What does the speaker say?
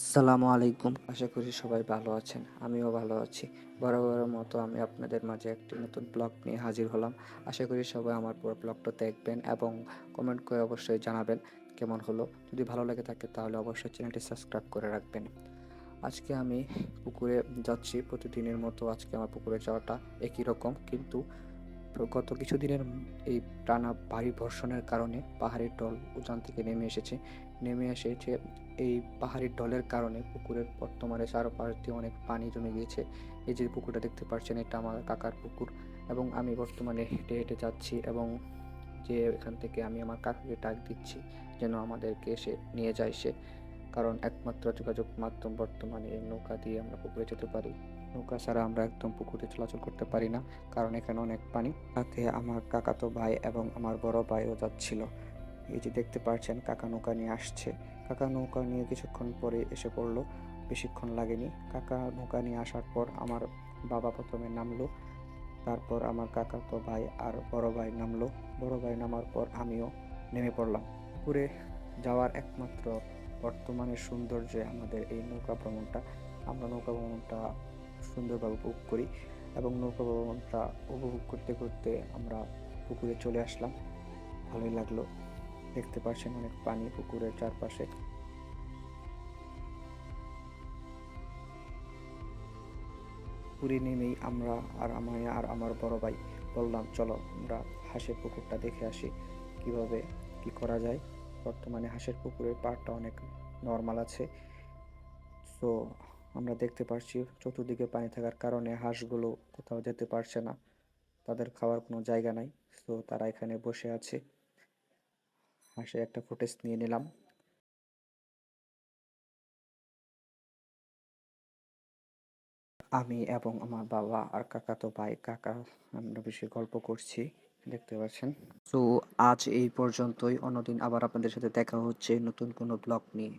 আসসালামু আলাইকুম। আশা করি সবাই ভালো আছেন, আমিও ভালো আছি। বরাবরের মতো আমি আপনাদের মাঝে একটি নতুন ব্লগ নিয়ে হাজির হলাম। আশা করি সবাই আমার পুরো ব্লগটা দেখবেন এবং কমেন্ট করে অবশ্যই জানাবেন কেমন হলো। যদি ভালো লেগে থাকে তাহলে অবশ্যই চ্যানেলটি সাবস্ক্রাইব করে রাখবেন। আজকে আমি পুকুরে যাচ্ছি, প্রতিদিনের মতো আজকে আমার পুকুরে যাওয়াটা একই রকম, কিন্তু গত কিছুদিনের এই টানা ভারী বর্ষণের কারণে পাহাড়ের ঢল উজান থেকে নেমে এসেছে। নেমে এসেছে এই পাহাড়ি ঢলের কারণে পুকুরের বর্তমানে চারপাশ দিয়ে অনেক পানি জমে গিয়েছে। এই যে পুকুরটা দেখতে পাচ্ছেন, এটা আমার কাকার পুকুর এবং আমি বর্তমানে হেঁটে হেঁটে যাচ্ছি এবং যে এখান থেকে আমি আমার কাকাকে ডাক দিচ্ছি যেন আমাদেরকে এসে নিয়ে যায় সে। কারণ একমাত্র যোগাযোগ মাধ্যম বর্তমানে এই নৌকা দিয়ে আমরা পুকুরে যেতে পারি। নৌকা ছাড়া আমরা একদম পুকুরে চলাচল করতে পারি না, কারণ এখানে অনেক পানি। সাথে আমার কাকাতো ভাই এবং আমার বড় ভাইও যাচ্ছিল। এই যে দেখতে পাচ্ছেন, কাকা নৌকা নিয়ে আসছে। কাকা নৌকা নিয়ে কিছুক্ষণ পরে এসে পড়ল। বেশিক্ষণ লাগেনি। কাকা নৌকা নিয়ে আসার পর আমার বাবা প্রথমে নামলো। তারপর আমার কাকা তো ভাই আর বড় ভাই নামলো। বড় ভাই নামার পর আমিও নেমে পড়লাম। পুকুরে যাওয়ার একমাত্র বর্তমানে সৌন্দর্যে আমাদের এই নৌকা ভ্রমণটা, আমরা নৌকা ভ্রমণটা সুন্দরভাবে উপভোগ করি এবং নৌকা ভ্রমণটা উপভোগ করতে করতে আমরা পুকুরে চলে আসলাম। ভালোই লাগল। দেখতে পাচ্ছেন অনেক পানি পুকুরের চারপাশে। পুকুরে নেমেই আমরা আর আমায় আর আমার বড় ভাই বললাম, চলো, আমরা হাঁসের পুকুরটা দেখে আসি, কীভাবে কি করা যায়? বর্তমানে হাঁসের পুকুরের পাড়টা অনেক নর্মাল আছে। সো আমরা দেখতে পারছি চতুর্দিকে পানি থাকার কারণে হাঁসগুলো কোথাও যেতে পারছে না। তাদের খাওয়ার কোনো জায়গা নাই। সো তারা এখানে বসে আছে। হাসে একটা ফুটেজ নিয়ে নিলাম। আমি এবং আমার বাবা আর কাকাতো ভাই, কাকা আমরা বেশি গল্প করছি। দেখতে পাচ্ছেন। সো আজ এই পর্যন্তই। অন্যদিন আবার আপনাদের সাথে দেখা হচ্ছে নতুন কোনো ব্লগ নিয়ে।